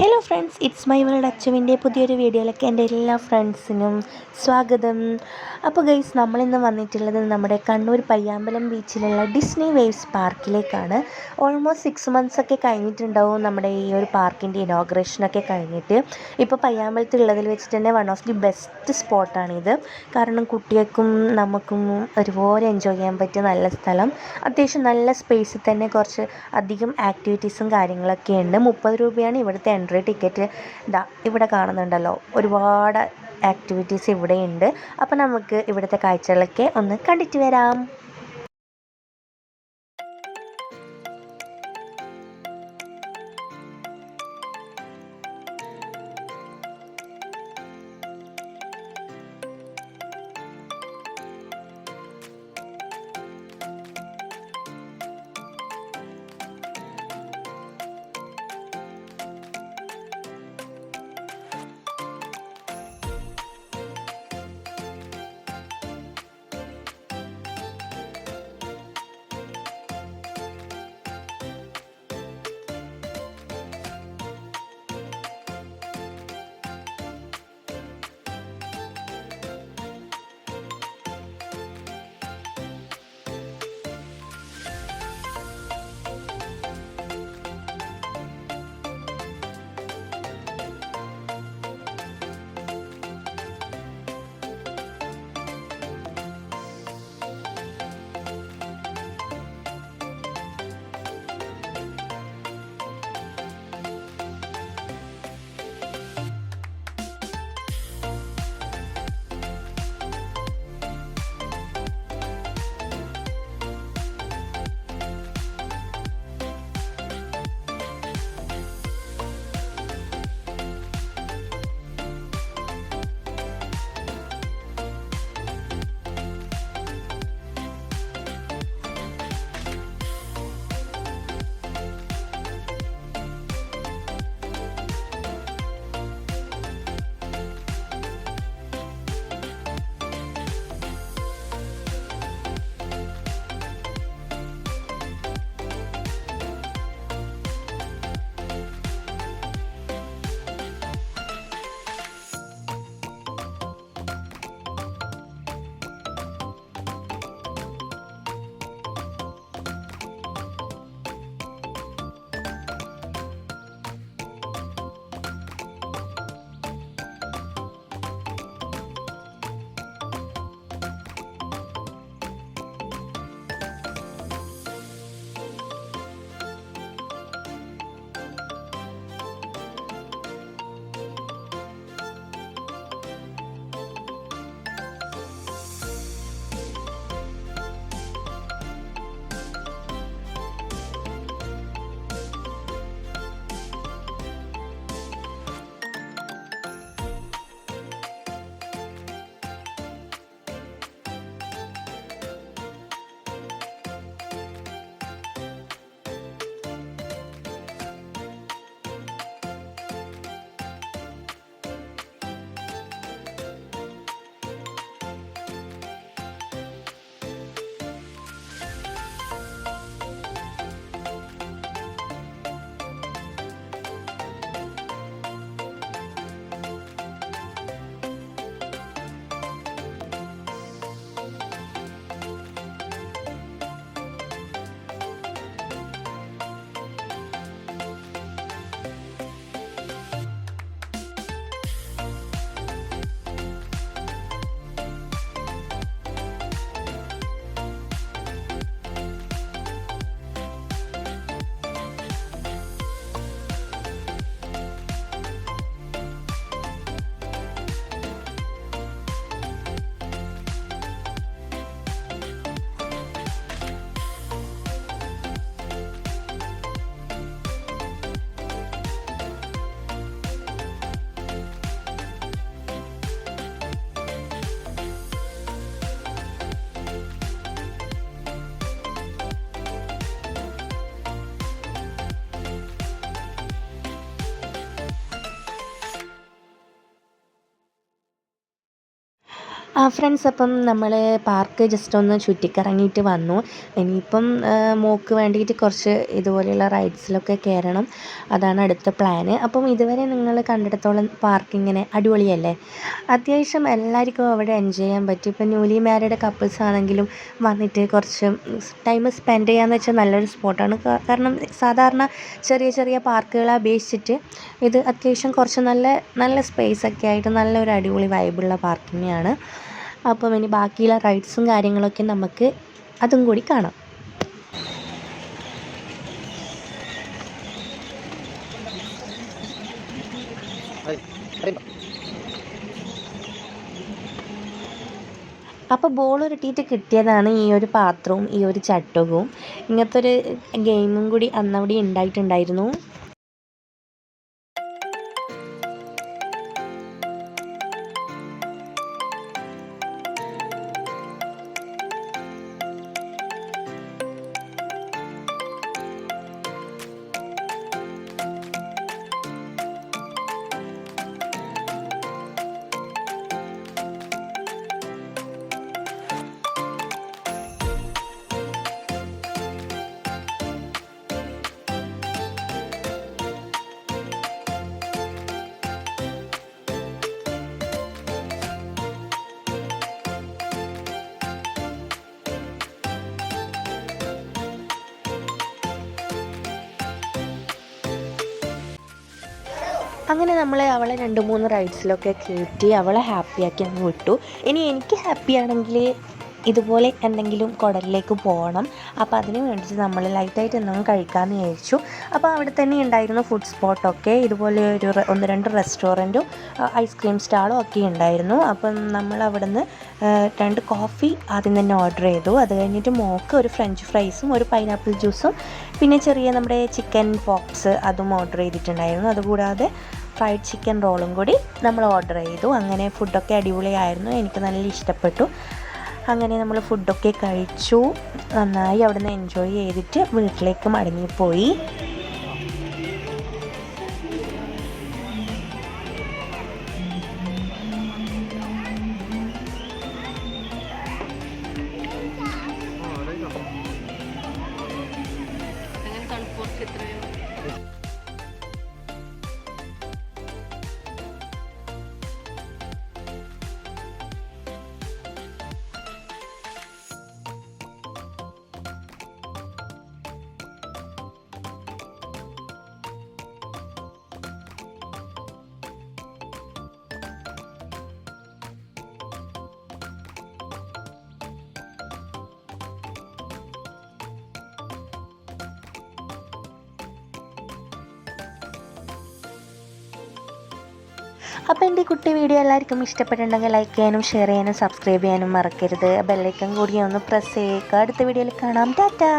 Hello friends it's my world അച്ചുവിന്റെ പുതിയൊരു വീഡിയോയിലേക്ക് എന്റെ എല്ലാ ഫ്രണ്ട്സിനും സ്വാഗതം. അപ്പോൾ ഗൈസ് നമ്മളിന്ന് വന്നിട്ടുള്ളത് നമ്മുടെ കണ്ണൂർ പയ്യാമ്പലം ബീച്ചിലുള്ള ഡിസ്നി വേവ്സ് പാർക്കിലേക്കാണ് ഓൾമോസ്റ്റ് സിക്സ് മന്ത്സ് ഒക്കെ കഴിഞ്ഞിട്ടുണ്ടാവും നമ്മുടെ ഈ ഒരു പാർക്കിന്റെ ഇനോഗ്രേഷനൊക്കെ കഴിഞ്ഞിട്ട്. ഇപ്പോൾ പയ്യാമ്പലത്തുള്ളതിൽ വെച്ചിട്ട് തന്നെ വൺ ഓഫ് ദി ബെസ്റ്റ് സ്പോട്ടാണിത് കാരണം കുട്ടികൾക്കും നമുക്കും ഒരുപോലെ എൻജോയ് ചെയ്യാൻ പറ്റിയ നല്ല സ്ഥലം. അത്യാവശ്യം നല്ല സ്പേസിൽ തന്നെ കുറച്ച് അധികം ആക്ടിവിറ്റീസും കാര്യങ്ങളൊക്കെ ഉണ്ട്. മുപ്പത് രൂപയാണ് ഇവിടുത്തെ എൻട്രി ടിക്കറ്റ് ഇതാ ഇവിടെ കാണുന്നുണ്ടല്ലോ. ഒരുപാട് ആക്ടിവിറ്റീസ് ഇവിടെയുണ്ട്. അപ്പോൾ നമുക്ക് ഇവിടുത്തെ കാഴ്ചകളൊക്കെ ഒന്ന് കണ്ടിട്ട് വരാം. ഫ്രണ്ട്സ് അപ്പം നമ്മൾ പാർക്ക് ജസ്റ്റ് ഒന്ന് ചുറ്റിക്കറങ്ങിയിട്ട് വന്നു. ഇനിയിപ്പം ആ, മോക്ക് വേണ്ടിയിട്ട് കുറച്ച് ഇതുപോലെയുള്ള റൈഡ്സിലൊക്കെ കയറണം അതാണ് അടുത്ത പ്ലാന് അപ്പം ഇതുവരെ നിങ്ങൾ കണ്ടിടത്തോളം പാർക്ക് ഇങ്ങനെ അടിപൊളിയല്ലേ? അത്യാവശ്യം എല്ലാവർക്കും അവിടെ എൻജോയ് ചെയ്യാൻ പറ്റും. ഇപ്പം ന്യൂലി മാരീഡ് കപ്പിൾസ് ആണെങ്കിലും വന്നിട്ട് കുറച്ച് ടൈം സ്പെൻഡ് ചെയ്യാന്ന് വെച്ചാൽ നല്ലൊരു സ്പോട്ടാണ് കാരണം സാധാരണ ചെറിയ ചെറിയ പാർക്കുകളെ അപേക്ഷിച്ചിട്ട് ഇത് അത്യാവശ്യം കുറച്ച് നല്ല നല്ല സ്പേസ് ഒക്കെ ആയിട്ട് നല്ലൊരു അടിപൊളി വൈബുള്ള പാർക്ക് തന്നെയാണ്. അപ്പം ഇനി ബാക്കിയുള്ള റൈഡ്സും കാര്യങ്ങളൊക്കെ നമുക്ക് അതും കൂടി കാണാം. അപ്പോൾ ബോൾ ഉരുട്ടിയിട്ട് കിട്ടിയതാണ് ഈ ഒരു പാത്രവും ഈ ഒരു ചട്ടകവും. ഇങ്ങനത്തെ ഒരു ഗെയിമും കൂടി അന്നവിടെ ഉണ്ടായിട്ടുണ്ടായിരുന്നു. അങ്ങനെ നമ്മൾ അവളെ രണ്ട് മൂന്ന് റൈഡ്സിലൊക്കെ കയറ്റി അവളെ ഹാപ്പിയാക്കി അങ്ങ് വിട്ടു. ഇനി എനിക്ക് ഹാപ്പി ആണെങ്കിൽ ഇതുപോലെ എന്തെങ്കിലും കുടലിലേക്ക് പോകണം. അപ്പോൾ അതിന് വേണ്ടിയിട്ട് നമ്മൾ ലൈറ്റായിട്ട് എന്തെങ്കിലും കഴിക്കാമെന്ന് വിചാരിച്ചു. അപ്പോൾ അവിടെ തന്നെ ഉണ്ടായിരുന്ന ഫുഡ് സ്പോട്ടൊക്കെ ഇതുപോലെ ഒരു ഒന്ന് രണ്ട് റെസ്റ്റോറന്റും ഐസ്ക്രീം സ്റ്റാളും ഒക്കെ ഉണ്ടായിരുന്നു. അപ്പം നമ്മൾ അവിടുന്ന് രണ്ട് കോഫി ആദ്യം തന്നെ ഓർഡർ ചെയ്തു. അത് കഴിഞ്ഞിട്ട് മോക്ക് ഒരു ഫ്രഞ്ച് ഫ്രൈസും ഒരു പൈനാപ്പിൾ ജ്യൂസും പിന്നെ ചെറിയ നമ്മുടെ ചിക്കൻ പോക്സ് അതും ഓർഡർ ചെയ്തിട്ടുണ്ടായിരുന്നു. അതുകൂടാതെ ഫ്രൈഡ് ചിക്കൻ റോളും കൂടി നമ്മൾ ഓർഡർ ചെയ്തു. അങ്ങനെ ഫുഡൊക്കെ അടിപൊളിയായിരുന്നു. എനിക്ക് നല്ല ഇഷ്ടപ്പെട്ടു. അങ്ങനെ നമ്മൾ ഫുഡൊക്കെ കഴിച്ചു. നന്നായി അവിടുന്ന് എൻജോയ് ചെയ്തിട്ട് വീട്ടിലേക്ക് മടങ്ങിപ്പോയി. അപ്പോൾ എന്റെ കുട്ടി വീഡിയോ എല്ലാവർക്കും ഇഷ്ടപ്പെട്ടിട്ടുണ്ടെങ്കിൽ ലൈക്ക് ചെയ്യാനും ഷെയർ ചെയ്യാനും സബ്സ്ക്രൈബ് ചെയ്യാനും മറക്കരുത്. ബെല്ലൈക്കൻ കൂടി ഒന്ന് പ്രസ് ചെയ്യുക. അടുത്ത വീഡിയോയിൽ കാണാം. ടാറ്റാ!